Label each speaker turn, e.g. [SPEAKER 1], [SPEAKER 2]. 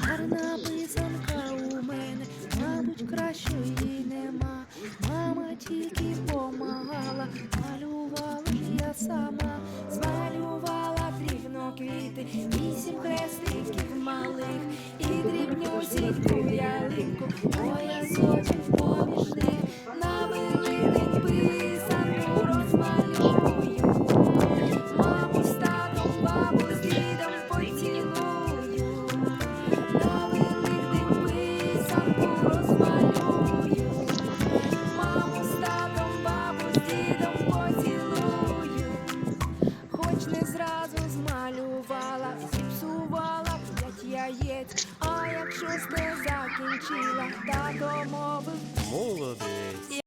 [SPEAKER 1] Гарна писанка у мене, мабуть, кращої нема. Мама тільки помагала, я сама, змалювала дрібно квіти, вісім хрестиків малих і дрібнюсіньку ялинку, А якщо не закінчила, тато мовив,
[SPEAKER 2] Молодець.